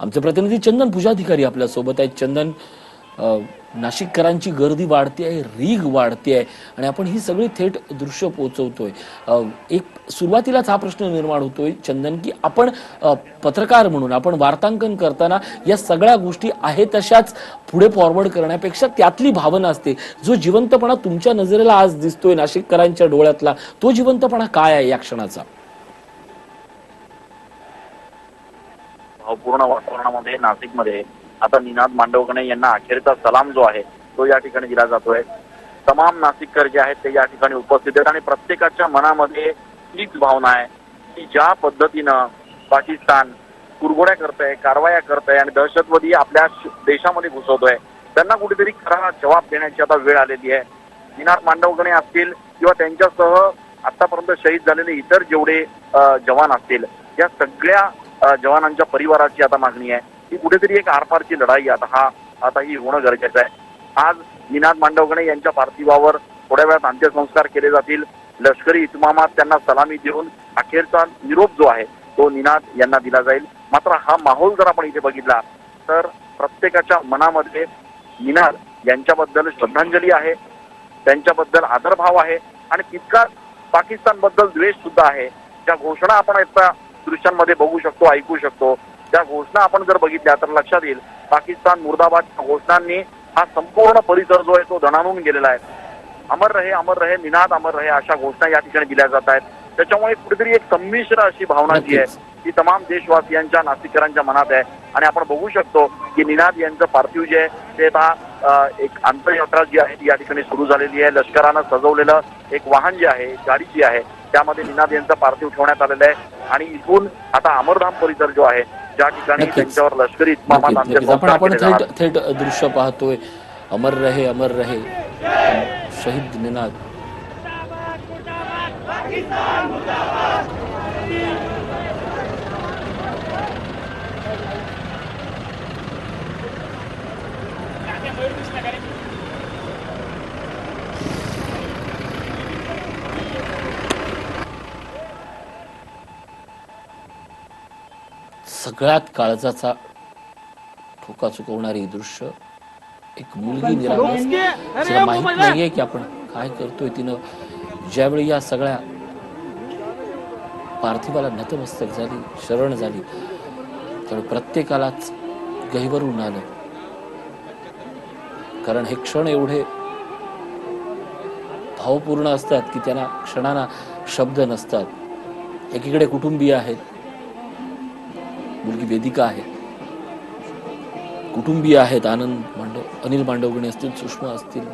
आमचे प्रतिनिधी चंदन पूजाधिकारी आपल्यासोबत आहेत. चंदन नाशिककरांची गर्दी वाढते आहे रीग वाढते आहे आणि आपण ही सगळी थेट दृश्य पोचवतोय. एक सुरुवातीलाच हा प्रश्न निर्माण होतोय चंदन की आपण पत्रकार म्हणून आपण वार्तांकन करताना या सगळ्या गोष्टी आहेत तशाच पुढे फॉरवर्ड करण्यापेक्षा त्यातली भावना असते. जो जिवंतपणा तुमच्या नजरेला आज दिसतोय नाशिककरांच्या डोळ्यातला तो जिवंतपणा काय आहे या क्षणाचा? पूर्ण वातावरणामध्ये नाशिकमध्ये. आता निनाद मांडवगणे यांना अखेरचा सलाम जो आहे तो या ठिकाणी दिला जातोय. तमाम नाशिककर जे आहेत ते या ठिकाणी उपस्थित आहेत आणि प्रत्येकाच्या मनामध्ये हीच भावना आहे की ज्या पद्धतीनं पाकिस्तान कुरघोड्या करतंय कारवाया करतंय आणि दहशतवादी आपल्या देशामध्ये घुसवतोय त्यांना कुठेतरी खरा जबाब देण्याची आता वेळ आलेली आहे. निनाद मांडवगणे असतील किंवा त्यांच्यासह आतापर्यंत शहीद झालेले इतर जेवढे जवान असतील या सगळ्या जवानांच्या परिवाराची आता मागणी आहे. ही कुठेतरी एक आरपारची लढाई आता हा आता ही होणं गरजेचं आहे. आज निनाद मांडवगणे यांच्या पार्थिवावर थोड्या वेळात अंत्यसंस्कार केले जातील. लष्करी इतमामात त्यांना सलामी देऊन अखेरचा निरोप जो आहे तो निनाद यांना दिला जाईल. मात्र हा माहोल जर आपण इथे बघितला तर प्रत्येकाच्या मनामध्ये निनाद यांच्याबद्दल श्रद्धांजली आहे त्यांच्याबद्दल आदरभाव आहे आणि तितकाच पाकिस्तानबद्दल द्वेष सुद्धा आहे. ज्या घोषणा आपण आता दृश्यांमध्ये बघू शकतो ऐकू शकतो. त्या घोषणा आपण जर बघितल्या तर लक्षात येईल पाकिस्तान मुर्दाबादच्या घोषणांनी हा संपूर्ण परिसर जो आहे तो दणाणून गेलेला आहे. अमर रहे अमर रहे निनाद अमर रहे अशा घोषणा या ठिकाणी दिल्या जात आहेत. त्याच्यामुळे कुठेतरी एक संमिश्र अशी भावना जी आहे ती तमाम देशवासियांच्या नाशिककरांच्या मनात आहे. आणि आपण बघू शकतो की निनाद यांचं पार्थिव जे आहे ते आता एक अंतरयात्रा जी आहे ती या ठिकाणी सुरू झालेली आहे. लष्करानं सजवलेलं एक वाहन जे आहे गाडी जी आहे त्यामध्ये निनाद यांचं पार्थिव ठेवण्यात आलेलं आहे. आणि इथून आता अमरधाम परिसर जो आहे ज्या ठिकाणी. त्यांच्यावर लष्करी इतमामात. आपण थेट थेट दृश्य पाहतोय अमर रहे अमर रहे शहीद निनाद सगळ्यात काळजाचा ठोका चुकवणारी दृश्य एक मुलगी तिला माहीत नाहीये की आपण काय करतोय तिनं. ज्यावेळी या सगळ्या पार्थिवाला नतमस्तक झाली शरण झाली तर प्रत्येकालाच गहिवरून आलं. कारण हे क्षण एवढे भावपूर्ण असतात की त्यांना क्षणांना शब्द नसतात. एकीकडे कुटुंबीय आहेत मुलगी वेदिका आहे. कुटुंबीय आहेत आनंद मांडव अनिल मांडवगणे असतील सुषमा असतील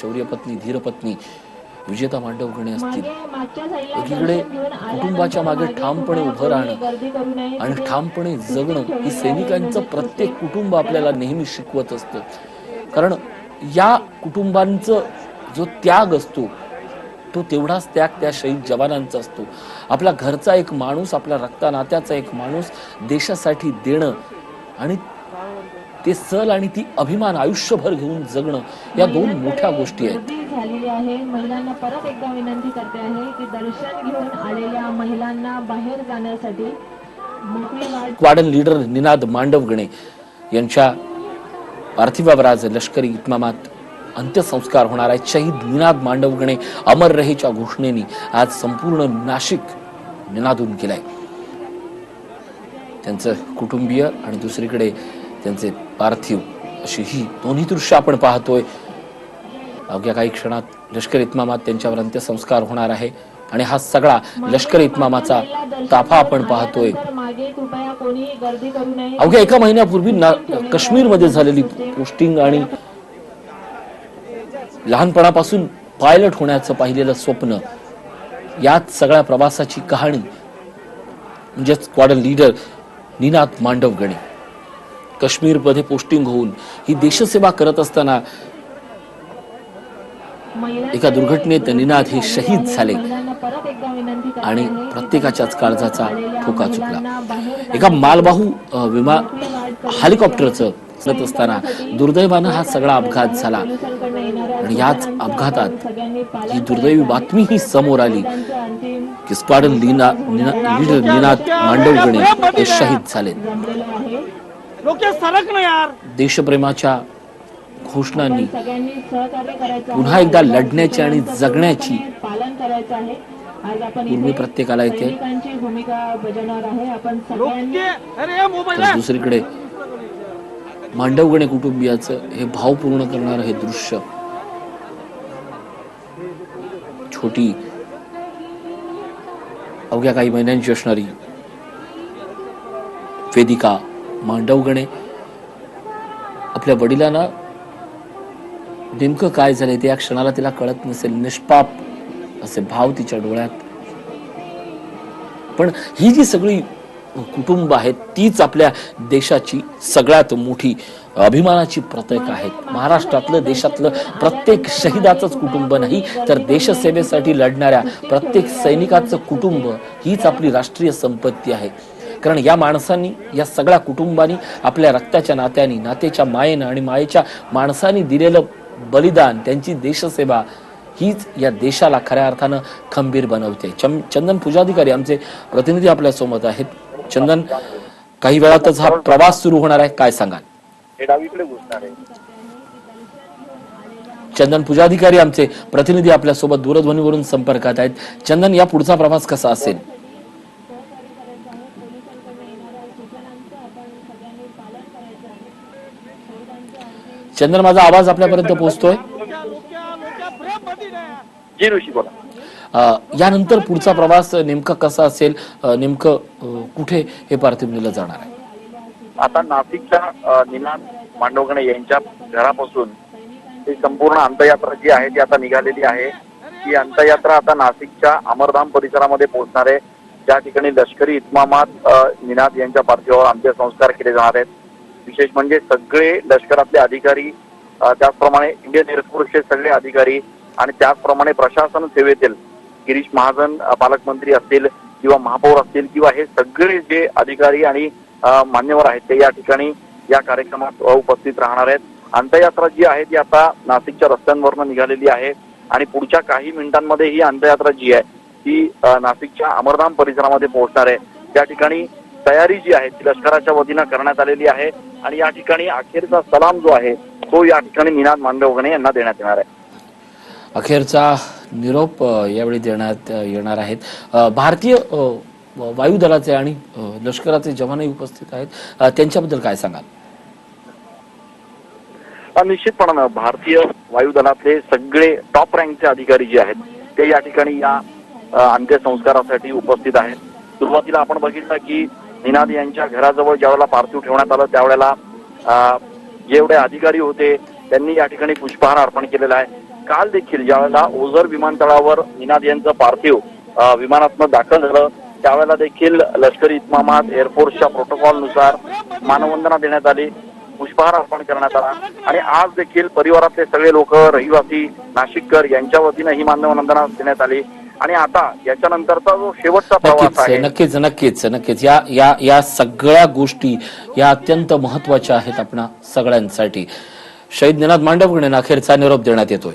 शौर्य पत्नी धीरपत्नी विजेता मांडवगणे असतील. एकीकडे कुटुंबाच्या मागे ठामपणे उभं राहणं आणि ठामपणे जगणं ही सैनिकांचं प्रत्येक कुटुंब आपल्याला नेहमी शिकवत असतं. कारण या कुटुंबांचं जो त्याग असतो तो तेवढाच त्याग त्या शहीद जवानांचा असतो. आपल्या घरचा एक माणूस आपल्या रक्ता नात्याचा एक माणूस देशासाठी देणं आणि ते सल आणि ती अभिमान आयुष्यभर घेऊन जगणं या दोन मोठ्या गोष्टी आहेत. झालेली आहे. महिलांना परत एकदा विनंती करते आहे की दर्शन घेऊन आलेल्या महिलांना बाहेर जाण्यासाठी मोकळी वाट वाडन लीडर निनाद मांडवगणे यांच्या पार्थिवावर आज लष्करी इतमामात अंत्यसंस्कार होणार आहेत. शहीद निनाद मांडवगणे अमर रहेच्या घोषणेने आज संपूर्ण नाशिक निनादून केलाय. त्यांचं कुटुंबीय आणि दुसरीकडे त्यांचे पार्थिव अशी ही दोन्ही दृश्य आपण पाहतोय. अवघ्या काही क्षणात लष्कर इतमामात त्यांच्यावर अंत्यसंस्कार होणार आहे आणि हा सगळा लष्कर इतमामाचा ताफा आपण पाहतोय. अवघ्या एका महिन्यापूर्वी काश्मीरमध्ये झालेली पोस्टिंग आणि लहानपणापासून पायलट होण्याचं पाहिलेलं स्वप्न यात सगळ्या प्रवासाची कहाणी म्हणजेच स्क्वाडन लीडर निनाद मांडवगणे. काश्मीरमध्ये पोस्टिंग होऊन ही देशसेवा करत असताना एका दुर्घटनेत निनाद हे शहीद झाले आणि प्रत्येकाच्याच काळजाचा ठोका चुकला. एका मालवाहू विमा हेलिकॉप्टरचं करत असताना दुर्दैवानं हा सगळा अपघात झाला. आणि याच अपघातात ही दुर्दैवी बातमी ही समोर आली की स्क्वाडन लीना लीडर निनाद मांडवगणे हे शहीद झाले. देशप्रेमाच्या घोषणांनी पुन्हा. एकदा लढण्याची आणि जगण्याची पूर्वी प्रत्येकाला इथे सैनिकांची मांडवगणे कुटुंबियाचं हे भावपूर्ण करणारं हे दृश्य. छोटी अवघ्या काही महिन्यांची असणारी वेदिका मांडवगणे. आपल्या वडिलांना नेमकं काय झालंय ते या क्षणाला तिला कळत नसेल निष्पाप असे भाव तिच्या डोळ्यात. पण ही जी सगळी कुटुंब आहेत तीच आपल्या देशाची सगळ्यात मोठी अभिमानाची प्रतीक आहेत. महाराष्ट्रातलं देशातलं प्रत्येक शहिदाचंच कुटुंब नाही तर देशसेवेसाठी लढणाऱ्या प्रत्येक सैनिकाचं कुटुंब हीच आपली राष्ट्रीय संपत्ती आहे. कारण या माणसांनी या सगळ्या कुटुंबांनी आपल्या रक्ताच्या नात्यानी नातेच्या मायेनं आणि मायेच्या माणसांनी दिलेलं बलिदान त्यांची देशसेवा हीच या देशाला खऱ्या अर्थानं खंबीर बनवते. चम- चंदन पूजाधिकारी आमचे प्रतिनिधी आपल्यासोबत आहेत. चंदन काही वेळातच हा प्रवास सुरू होणार आहे काय सांगाल? चंदन पूजाधिकारी आमचे प्रतिनिधी आपल्यासोबत दूरध्वनीवरून संपर्कात आहेत. चंदन या पुढचा प्रवास कसा असेल? चंदन माझा आवाज आपल्यापर्यंत पोहोचतोय? जी ऋषी बोला. यानंतर पुढचा प्रवास नेमका कसा असेल? नेमकं कुठे हे पार्थिव नेलं जाणार आहे? आता नाशिकच्या निनाद मांडवगणे यांच्या घरापासून ही संपूर्ण अंतयात्रा जी आहे ती आता निघालेली आहे. ही अंतयात्रा आता नाशिकच्या अमरधाम परिसरामध्ये पोहोचणार आहे. ज्या ठिकाणी लष्करी इतमामात निनाद यांच्या पार्थिवावर अंत्यसंस्कार केले जाणार आहेत. विशेष म्हणजे सगळे लष्करातले अधिकारी त्याचप्रमाणे इंडियन एअरफोर्सचे सगळे अधिकारी आणि त्याचप्रमाणे प्रशासन सेवेतील गिरीश महाजन पालकमंत्री असतील किंवा महापौर असतील किंवा हे सगळे जे अधिकारी आणि मान्यवर आहेत ते या ठिकाणी या कार्यक्रमात उपस्थित राहणार आहेत. अंत्ययात्रा जी आहे ती आता नाशिकच्या रस्त्यांवरनं निघालेली आहे आणि पुढच्या काही मिनिटांमध्ये ही अंत्ययात्रा जी आहे ती नाशिकच्या अमरधाम परिसरामध्ये पोहोचणार आहे. त्या ठिकाणी तयारी जी आहे ती लष्कराच्या वतीनं करण्यात आलेली आहे आणि या ठिकाणी अखेरचा सलाम जो आहे तो या ठिकाणी निनाद मांडवगणे यांना देण्यात येणार आहे. अखेरचा निरोप यावेळी देण्यात येणार आहेत. भारतीय वायुदलाचे आणि लष्कराचे जवानही उपस्थित आहेत. त्यांच्याबद्दल काय सांगाल? निश्चितपणानं भारतीय वायुदलातले सगळे टॉप रँकचे अधिकारी जे आहेत ते या ठिकाणी या अंत्यसंस्कारासाठी उपस्थित आहेत. सुरुवातीला आपण बघितलं की निनाद यांच्या घराजवळ ज्यावेळेला पार्थिव ठेवण्यात आलं त्यावेळेला जेवढे अधिकारी होते त्यांनी या ठिकाणी पुष्पहार अर्पण केलेला आहे. काल देखील ज्यावेळेला ओझर विमानतळावर निनाद यांचं पार्थिव विमानातनं दाखल झालं त्यावेळेला देखील लष्करी इतमामात एअरफोर्सच्या प्रोटोकॉलनुसार मानवंदना देण्यात आली पुष्पहार अर्पण करण्यात आला आणि आज देखील परिवारातले सगळे लोक रहिवासी नाशिककर यांच्या वतीनं ही मानवंदना देण्यात आली. आणि आता याच्यानंतरचा जो शेवटचा प्रवास आहे नक्कीच नक्कीच नक्कीच. या या या सगळ्या गोष्टी या अत्यंत महत्त्वाच्या आहेत आपणा सगळ्यांसाठी. शहीद निनाद मांडवगणे अखेरचा निरोप देण्यात येतोय.